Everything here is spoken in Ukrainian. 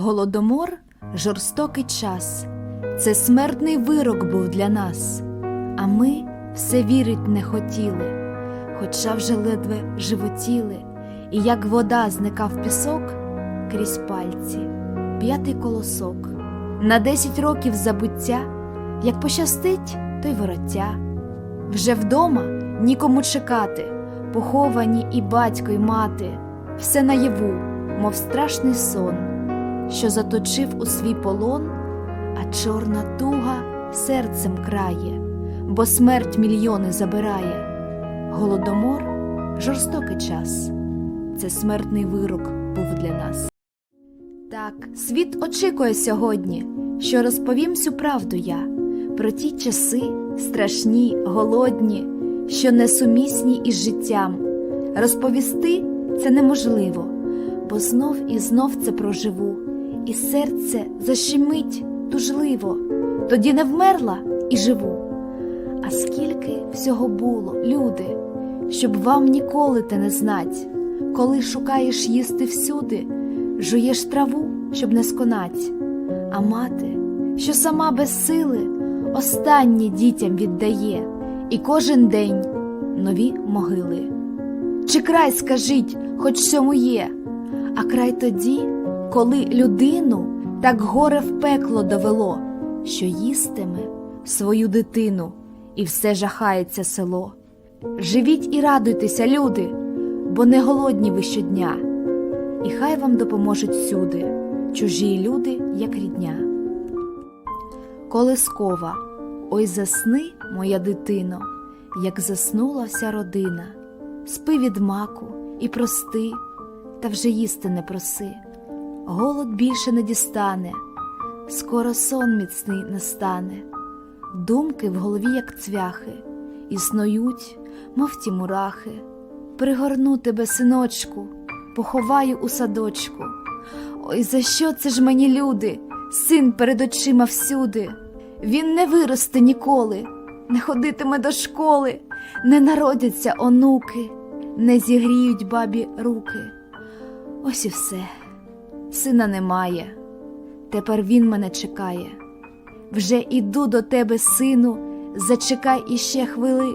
Голодомор жорстокий час, це смертний вирок був для нас, а ми все вірить не хотіли, хоча вже ледве животіли, і як вода зникав пісок крізь пальці, п'ятий колосок, на десять років забуття, як пощастить, то й вороття. Вже вдома нікому чекати, поховані і батько, й мати, все наяву, мов страшний сон, що заточив у свій полон, а чорна туга серцем крає, бо смерть мільйони забирає. Голодомор жорстокий час, це смертний вирок був для нас. Так, світ очікує сьогодні, що розповім всю правду я про ті часи страшні, голодні, що несумісні із життям. Розповісти це неможливо, бо знов і знов це проживу, і серце защемить тужливо, тоді не вмерла і живу. А скільки всього було, люди, щоб вам ніколи те не знать, коли шукаєш їсти всюди, жуєш траву, щоб не сконать, а мати, що сама без сили останнє дітям віддає, і кожен день нові могили. Чи край скажіть, хоч цьому є, а край тоді, коли людину так горе в пекло довело, що їстиме свою дитину, і все жахається село. Живіть і радуйтеся, люди, бо не голодні ви щодня, і хай вам допоможуть всюди чужі люди, як рідня. Колискова, ой засни, моя дитино, як заснула вся родина, спи від маку і прости, та вже їсти не проси, голод більше не дістане, скоро сон міцний настане, думки в голові, як цвяхи, існують, мов ті мурахи. Пригорну тебе, синочку, поховаю у садочку. Ой, за що це ж мені люди, син перед очима всюди? Він не виросте ніколи, не ходитиме до школи, не народяться онуки, не зігріють бабі руки. Ось і все, сина немає, тепер він мене чекає. Вже іду до тебе, сину, зачекай іще хвили